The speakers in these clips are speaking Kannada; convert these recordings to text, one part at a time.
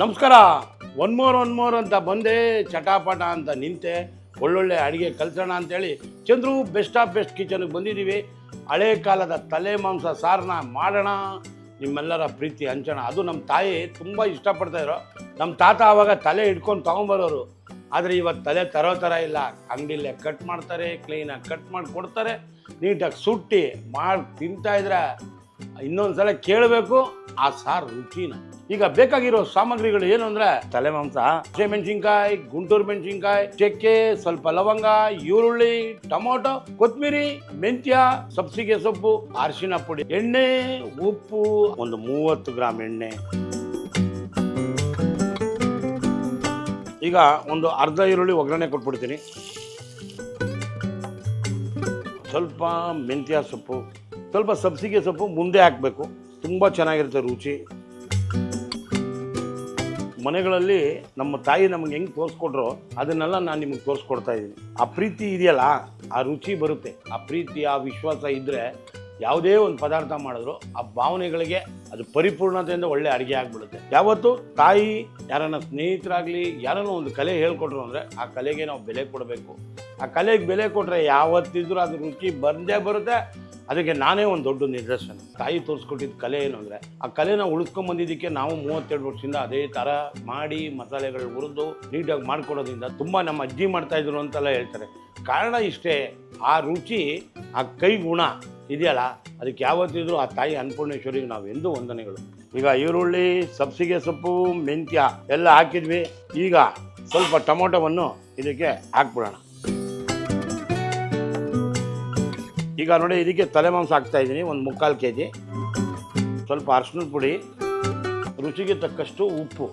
ನಮಸ್ಕಾರ. ಒನ್ ಮೋರ್ ಒನ್ ಮೋರ್ ಅಂತ ಬಂದೆ ಚಟಾಪಟ ಅಂತ ನಿಂತೆ ಒಳ್ಳೊಳ್ಳೆ ಅಡುಗೆ ಕಲ್ಸೋಣ ಅಂತೇಳಿ ಚಂದ್ರು ಬೆಸ್ಟ್ ಆಫ್ ಬೆಸ್ಟ್ ಕಿಚನ್ಗೆ ಬಂದಿದ್ದೀವಿ. ಹಳೆ ಕಾಲದ ತಲೆ ಮಾಂಸ ಸಾರನ್ನ ಮಾಡೋಣ. ನಿಮ್ಮೆಲ್ಲರ ಪ್ರೀತಿ ಹಂಚೋಣ. ಅದು ನಮ್ಮ ತಾಯಿ ತುಂಬ ಇಷ್ಟಪಡ್ತಾಯಿದ್ರು ನಮ್ಮ ತಾತ ಆವಾಗ ತಲೆ ಹಿಡ್ಕೊಂಡು ತೊಗೊಂಬರೋರು. ಆದರೆ ಇವತ್ತು ತಲೆ ತರೋ ಥರ ಇಲ್ಲ. ಅಂಗಡಿಲೇ ಕಟ್ ಮಾಡ್ತಾರೆ ಕ್ಲೀನಾಗಿ ಕಟ್ ಮಾಡಿ ಕೊಡ್ತಾರೆ. ನೀಟಾಗಿ ಸುಟ್ಟಿ ಮಾಡಿ ತಿಂತಾಯಿದ್ರೆ ಇನ್ನೊಂದು ಸಲ ಕೇಳಬೇಕು, ಆ ಸಾರು ರುಚಿನ. ಈಗ ಬೇಕಾಗಿರೋ ಸಾಮಗ್ರಿಗಳು ಏನು ಅಂದ್ರೆ ತಲೆ ಮಾಂಸ ಹಸಿಮೆಣಸಿನ್ಕಾಯಿ ಗುಂಟೂರು ಮೆಣಸಿನ್ಕಾಯಿ, ಚಕ್ಕೆ, ಸ್ವಲ್ಪ ಲವಂಗ, ಈರುಳ್ಳಿ, ಟೊಮೊಟೊ ಕೊತ್ತಂಬರಿ ಮೆಂತ್ಯ, ಸಬ್ಸಿಗೆ ಸೊಪ್ಪು, ಅರಿಶಿನ ಪುಡಿ, ಎಣ್ಣೆ, ಉಪ್ಪು, ಒಂದು ಮೂವತ್ತು ಗ್ರಾಮ್ ಎಣ್ಣೆ. ಈಗ ಒಂದು ಅರ್ಧ ಈರುಳ್ಳಿ ಒಗ್ಗರಣೆ ಕೊಟ್ಬಿಡ್ತೀನಿ. ಸ್ವಲ್ಪ ಮೆಂತ್ಯ ಸೊಪ್ಪು, ಸ್ವಲ್ಪ ಸಬ್ಸಿಗೆ ಸೊಪ್ಪು ಮುಂದೆ ಹಾಕಬೇಕು. ತುಂಬ ಚೆನ್ನಾಗಿರುತ್ತೆ ರುಚಿ. ಮನೆಗಳಲ್ಲಿ ನಮ್ಮ ತಾಯಿ ನಮಗೆ ಹೆಂಗೆ ತೋರಿಸ್ಕೊಟ್ರೋ ಅದನ್ನೆಲ್ಲ ನಾನು ನಿಮಗೆ ತೋರಿಸ್ಕೊಡ್ತಾ ಇದ್ದೀನಿ ಆ ಪ್ರೀತಿ ಇದೆಯಲ್ಲ, ಆ ರುಚಿ ಬರುತ್ತೆ. ಆ ಪ್ರೀತಿ, ಆ ವಿಶ್ವಾಸ ಇದ್ದರೆ ಯಾವುದೇ ಒಂದು ಪದಾರ್ಥ ಮಾಡಿದ್ರು ಆ ಭಾವನೆಗಳಿಗೆ ಅದು ಪರಿಪೂರ್ಣತೆಯಿಂದ ಒಳ್ಳೆ ಅಡುಗೆ ಆಗಿಬಿಡುತ್ತೆ. ಯಾವತ್ತು ತಾಯಿ ಯಾರನ್ನ ಸ್ನೇಹಿತರಾಗಲಿ, ಯಾರನ್ನ ಒಂದು ಕಲೆ ಹೇಳ್ಕೊಟ್ರು ಅಂದರೆ ಆ ಕಲೆಗೆ ನಾವು ಬೆಲೆ ಕೊಡಬೇಕು. ಆ ಕಲೆಗೆ ಬೆಲೆ ಕೊಟ್ಟರೆ ಯಾವತ್ತಿದ್ರೂ ಅದು ರುಚಿ ಬಂದೇ ಬರುತ್ತೆ. ಅದಕ್ಕೆ ನಾನೇ ಒಂದು ದೊಡ್ಡ ನಿದರ್ಶನ. ತಾಯಿ ತೋರಿಸ್ಕೊಟ್ಟಿದ್ದ ಕಲೆ ಏನು ಅಂದರೆ, ಆ ಕಲೆನ ಉಳಿಸ್ಕೊಂಬಂದಿದ್ದಕ್ಕೆ ನಾವು ಮೂವತ್ತೆರಡು ವರ್ಷದಿಂದ ಅದೇ ಥರ ಮಾಡಿ ಮಸಾಲೆಗಳು ಹುರಿದು ನೀಟಾಗಿ ಮಾಡ್ಕೊಡೋದ್ರಿಂದ ತುಂಬ ನಮ್ಮ ಅಜ್ಜಿ ಮಾಡ್ತಾಯಿದ್ರು ಅಂತೆಲ್ಲ ಹೇಳ್ತಾರೆ. ಕಾರಣ ಇಷ್ಟೇ, ಆ ರುಚಿ, ಆ ಕೈ ಗುಣ ಇದೆಯಲ್ಲ? ಅದಕ್ಕೆ ಯಾವತ್ತಿದ್ರೂ ಆ ತಾಯಿ ಅನ್ನಪೂರ್ಣೇಶ್ವರಿಗೆ ನಾವು ಎಂದೂ ವಂದನೆಗಳು. ಈಗ ಈರುಳ್ಳಿ, ಸಬ್ಸಿಗೆ ಸೊಪ್ಪು, ಮೆಂತ್ಯ ಎಲ್ಲ ಹಾಕಿದ್ವಿ. ಈಗ ಸ್ವಲ್ಪ ಟೊಮೊಟೊವನ್ನು ಇದಕ್ಕೆ ಹಾಕ್ಬಿಡೋಣ. ಈಗ ನೋಡಿ, ಇದಕ್ಕೆ ತಲೆ ಮಾಂಸ ಹಾಕ್ತಾ ಇದ್ದೀನಿ, ಒಂದು ಮುಕ್ಕಾಲು ಕೆ ಜಿ ಸ್ವಲ್ಪ ಅರ್ಶಿನದ ಪುಡಿ, ರುಚಿಗೆ ತಕ್ಕಷ್ಟು ಉಪ್ಪು.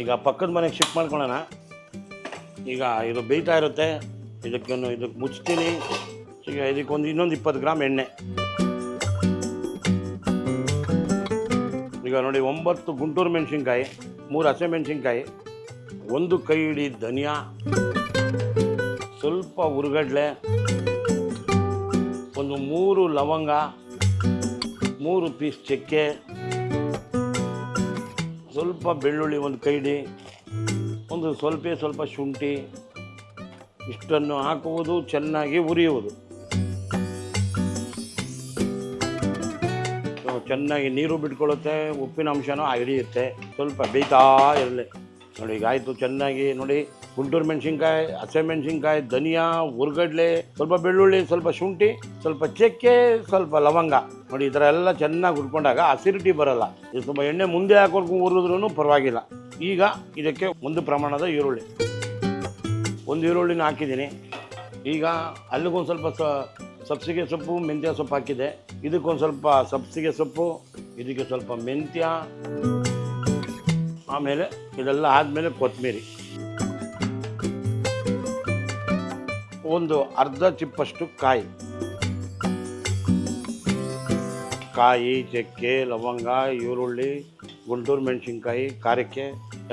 ಈಗ ಪಕ್ಕದ ಮನೆಗೆ ಶಿಫ್ಟ್ ಮಾಡ್ಕೊಳ್ಳೋಣ. ಈಗ ಇದು ಬೇಯ್ತಾ ಇರುತ್ತೆ. ಇದಕ್ಕೆ ಇದಕ್ಕೆ ಮುಚ್ತೀನಿ. ಈಗ ಇದಕ್ಕೊಂದು ಇನ್ನೊಂದು ಇಪ್ಪತ್ತು ಗ್ರಾಮ್ ಎಣ್ಣೆ. ಈಗ ನೋಡಿ ಒಂಬತ್ತು ಗುಂಟೂರು ಮೆಣಸಿನ್ಕಾಯಿ, ಮೂರು ಹಸಿಮೆಣಸಿನ್ಕಾಯಿ ಒಂದು ಕೈ ಹಿಡಿ ಧನಿಯಾ, ಸ್ವಲ್ಪ ಉರುಗಡ್ಲೆ, ಒಂದು ಮೂರು ಲವಂಗ, ಮೂರು ಪೀಸ್ ಚಕ್ಕೆ, ಸ್ವಲ್ಪ ಬೆಳ್ಳುಳ್ಳಿ ಒಂದು ಕೈಡಿ ಒಂದು ಸ್ವಲ್ಪ ಸ್ವಲ್ಪ ಶುಂಠಿ, ಇಷ್ಟನ್ನು ಹಾಕುವುದು, ಚೆನ್ನಾಗಿ ಉರಿಯುವುದು. ಚೆನ್ನಾಗಿ ನೀರು ಬಿಟ್ಕೊಳ್ಳುತ್ತೆ, ಉಪ್ಪಿನ ಅಂಶನೂ ಹಿಡಿಯುತ್ತೆ ಸ್ವಲ್ಪ ಬೇಯ್ತಾ ಇರಲಿ. ನೋಡಿ, ಈಗ ಆಯಿತು, ಚೆನ್ನಾಗಿ ನೋಡಿ, ಗುಂಟೂರು ಮೆಣಸಿನ್ಕಾಯಿ ಹಸಿಮೆಣ್ಸಿನ್ಕಾಯಿ ಧನಿಯಾ ಉರ್ಗಡ್ಲೆ ಸ್ವಲ್ಪ ಬೆಳ್ಳುಳ್ಳಿ, ಸ್ವಲ್ಪ ಶುಂಠಿ, ಸ್ವಲ್ಪ ಚಕ್ಕೆ, ಸ್ವಲ್ಪ ಲವಂಗ. ನೋಡಿ, ಈ ಥರ ಎಲ್ಲ ಚೆನ್ನಾಗಿ ಹುರ್ಕೊಂಡಾಗ ಅಸಿಡಿಟಿ ಬರೋಲ್ಲ. ಇದು ತುಂಬ ಎಣ್ಣೆ ಮುಂದೆ ಹಾಕೋರ್ಗು ಉರಿದ್ರೂ ಪರವಾಗಿಲ್ಲ. ಈಗ ಇದಕ್ಕೆ ಒಂದು ಪ್ರಮಾಣದ ಈರುಳ್ಳಿ. ಒಂದು ಈರುಳ್ಳಿನ ಹಾಕಿದ್ದೀನಿ. ಈಗ ಅಲ್ಲಿಗೊಂದು ಸ್ವಲ್ಪ ಸಬ್ಸಿಗೆ ಸೊಪ್ಪು, ಮೆಂತ್ಯ ಸೊಪ್ಪು ಹಾಕಿದೆ ಇದಕ್ಕೊಂದು ಸ್ವಲ್ಪ ಸಬ್ಸಿಗೆ ಸೊಪ್ಪು, ಇದಕ್ಕೆ ಸ್ವಲ್ಪ ಮೆಂತ್ಯ, ಆಮೇಲೆ ಇದೆಲ್ಲ ಆದಮೇಲೆ ಕೊತ್ತಂಬರಿ ಒಂದು ಅರ್ಧ ಚಿಪ್ಪಷ್ಟು ಕಾಯಿ. ಕಾಯಿ, ಚಕ್ಕೆ, ಲವಂಗ, ಈರುಳ್ಳಿ ಗುಂಟೂರು ಮೆಣಸಿನ್ಕಾಯಿ ಖಾರಕ್ಕೆ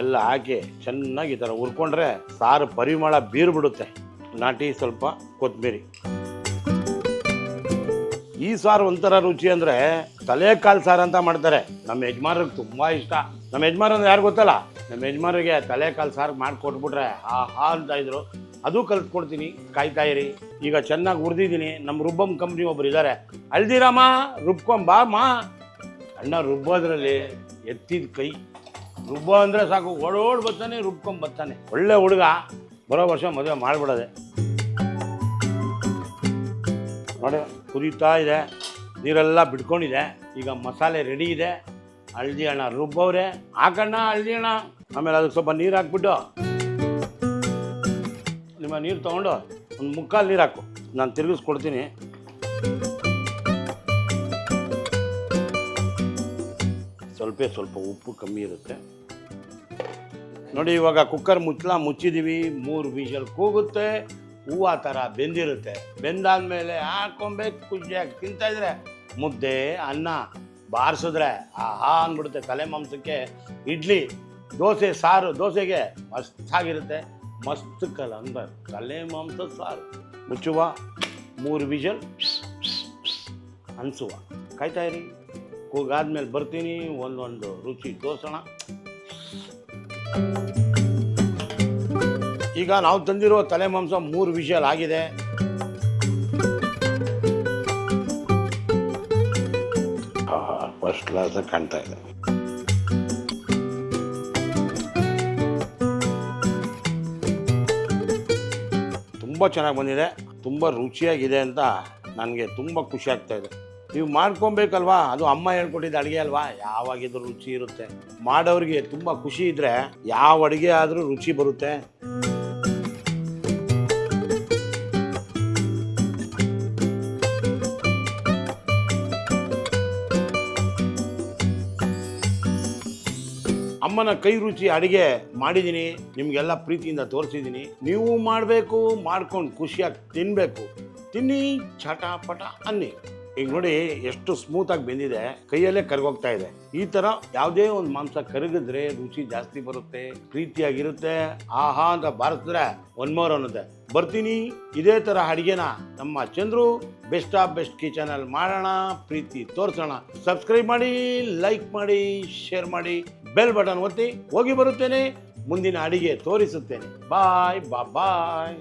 ಎಲ್ಲ ಹಾಕಿ ಚೆನ್ನಾಗಿ ಈ ಥರ ಹುರ್ಕೊಂಡ್ರೆ ಸಾರು ಪರಿಮಳ ಬೀರ್ಬಿಡುತ್ತೆ. ನಾಟಿ ಸ್ವಲ್ಪ ಕೊತ್ತಂಬರಿ ಈ ಸಾರು ಒಂಥರ ರುಚಿ ಅಂದರೆ ತಲೆಕಾಲು ಸಾರು ಅಂತ ಮಾಡ್ತಾರೆ. ನಮ್ಮ ಯಜಮಾನ್ರಿಗೆ ತುಂಬ ಇಷ್ಟ. ನಮ್ಮ ಯಜಮಾನ್ ಅಂದ್ರೆ ಯಾರು ಗೊತ್ತಲ್ಲ? ನಮ್ಮ ಯಜಮಾನ್ರಿಗೆ ತಲೆಕಾಲು ಸಾರು ಮಾಡಿಕೊಟ್ಬಿಟ್ರೆ ಆ ಹಾ ಅಂತ ಇದ್ರು. ಅದು ಕಲ್ತ್ಕೊಡ್ತೀನಿ. ಕಾಯ್ತಾ ಇರಿ. ಈಗ ಚೆನ್ನಾಗಿ ಹುರಿದಿದ್ದೀನಿ. ನಮ್ಮ ರುಬ್ಬಮ್ ಕಂಪ್ನಿ ಒಬ್ರು ಇದ್ದಾರೆ ಅಲ್ದಿರಾಮ ರುಬ್ಕೊಂಬಾ ಮಾ ಅಣ್ಣ ರುಬ್ಬೋದ್ರಲ್ಲಿ ಎತ್ತಿದ ಕೈ. ರುಬ್ಬ ಅಂದರೆ ಸಾಕು. ಓಡೋಡ್ ಬರ್ತಾನೆ, ರುಬ್ಕೊಂಡು ಬರ್ತಾನೆ. ಒಳ್ಳೆ ಹುಡುಗ. ಬರೋ ವರ್ಷ ಮದುವೆ ಮಾಡಿಬಿಡೋದೆ. ನೋಡಿ, ಕುದೀತಾ ಇದೆ. ನೀರೆಲ್ಲ ಬಿಟ್ಕೊಂಡಿದೆ. ಈಗ ಮಸಾಲೆ ರೆಡಿ ಇದೆ. ಹಳ್ದಿ ಅಣ್ಣ ರುಬ್ಬವ್ರೆ. ಹಾಕಣ್ಣ ಹಳ್ದಿ ಅಣ್ಣ ಆಮೇಲೆ ಅದಕ್ಕೆ ಸ್ವಲ್ಪ ನೀರು ಹಾಕ್ಬಿಟ್ಟು. ನಿಮ್ಮ ನೀರು ತೊಗೊಂಡು ಒಂದು ಮುಕ್ಕಾಲು ನೀರು ಹಾಕು. ನಾನು ತಿರುಗಿಸ್ಕೊಡ್ತೀನಿ. ಸ್ವಲ್ಪ ಸ್ವಲ್ಪ ಉಪ್ಪು ಕಮ್ಮಿ ಇರುತ್ತೆ. ನೋಡಿ ಇವಾಗ ಕುಕ್ಕರ್ ಮುಚ್ಚಲ ಮುಚ್ಚಿದ್ದೀವಿ ಮೂರು ವಿಷಲ್ ಕೂಗುತ್ತೆ, ಹೂವು ಥರ ಬೆಂದಿರುತ್ತೆ. ಬೆಂದಾದ್ಮೇಲೆ ಹಾಕೊಂಬೇಕು ಖುಷಿಯಾಗಿ ತಿಂತಾಯಿದ್ರೆ ಮುದ್ದೆ, ಅನ್ನ ಬಾರಿಸಿದ್ರೆ ಆಹಾ ಅಂದ್ಬಿಡುತ್ತೆ ತಲೆ ಮಾಂಸಕ್ಕೆ. ಇಡ್ಲಿ, ದೋಸೆ, ಸಾರು, ದೋಸೆಗೆ ಮಸ್ತ್ ಆಗಿರುತ್ತೆ. ಮಸ್ತ್ ಕಲಂದ ತಲೆ ಮಾಂಸ ಸಾರು. ಮುಚ್ಚುವ, ಮೂರು ವಿಷಲ್ ಅನ್ಸುವ ಕಾಯ್ತಾ ಇರಿ ಕೂಗಾದ್ಮೇಲೆ ಬರ್ತೀನಿ, ಒಂದೊಂದು ರುಚಿ ತೋರಿಸೋಣ. ಈಗ ನಾವು ತಂದಿರೋ ತಲೆ ಮಾಂಸ ಮೂರು ವಿಷಲ್ ಆಗಿದೆ. ಫಸ್ಟ್ ಕ್ಲಾಸ್ ಕಾಣ್ತಾ ಇದೆ. ತುಂಬ ಚೆನ್ನಾಗಿ ಬಂದಿದೆ, ತುಂಬ ರುಚಿಯಾಗಿದೆ ಅಂತ ನನಗೆ ತುಂಬ ಖುಷಿ ಆಗ್ತಾ ಇದೆ. ನೀವು ಮಾಡ್ಕೊಬೇಕಲ್ವಾ? ಅದು ಅಮ್ಮ ಹೇಳ್ಕೊಟ್ಟಿದ್ದ ಅಡುಗೆ ಅಲ್ವಾ? ಯಾವಾಗಿದ್ರೂ ರುಚಿ ಇರುತ್ತೆ. ಮಾಡೋರಿಗೆ ತುಂಬ ಖುಷಿ ಇದ್ದರೆ ಯಾವ ಅಡುಗೆ ಆದರೂ ರುಚಿ ಬರುತ್ತೆ. ಅಮ್ಮನ ಕೈ ರುಚಿ ಅಡಿಗೆ ಮಾಡಿದ್ದೀನಿ. ನಿಮಗೆಲ್ಲ ಪ್ರೀತಿಯಿಂದ ತೋರಿಸಿದ್ದೀನಿ. ನೀವು ಮಾಡಬೇಕು, ಮಾಡ್ಕೊಂಡು ಖುಷಿಯಾಗಿ ತಿನ್ನಬೇಕು ತಿನ್ನಿ ಚಟ ಪಟ ಅನ್ನಿ. ಈಗ ನೋಡಿ ಎಷ್ಟು ಸ್ಮೂತಾಗಿ ಬೆಂದಿದೆ, ಕೈಯಲ್ಲೇ ಕರ್ಗೋಗ್ತಾ ಇದೆ. ಈ ಥರ ಯಾವುದೇ ಒಂದು ಮಾಂಸ ಕರಗಿದ್ರೆ ರುಚಿ ಜಾಸ್ತಿ ಬರುತ್ತೆ, ಪ್ರೀತಿಯಾಗಿರುತ್ತೆ. ಆಹಾ ಅಂತ ಬಾರಿಸಿದ್ರೆ ಒನ್ಮೋರ್ ಅನ್ನುತ್ತೆ ಬರ್ತೀನಿ ಇದೇ ಥರ ಅಡುಗೆನ ನಮ್ಮ ಚಂದ್ರು ಬೆಸ್ಟ್ ಆಫ್ ಬೆಸ್ಟ್ ಕಿಚನಲ್ಲಿ ಮಾಡೋಣ, ಪ್ರೀತಿ ತೋರಿಸೋಣ. ಸಬ್ಸ್ಕ್ರೈಬ್ ಮಾಡಿ ಲೈಕ್ ಮಾಡಿ ಶೇರ್ ಮಾಡಿ ಬೆಲ್ ಬಟನ್ ಒತ್ತಿ ಹೋಗಿ ಬರುತ್ತೇನೆ, ಮುಂದಿನ ಅಡಿಗೆ ತೋರಿಸುತ್ತೇನೆ. ಬಾಯ್ ಬಾ ಬಾಯ್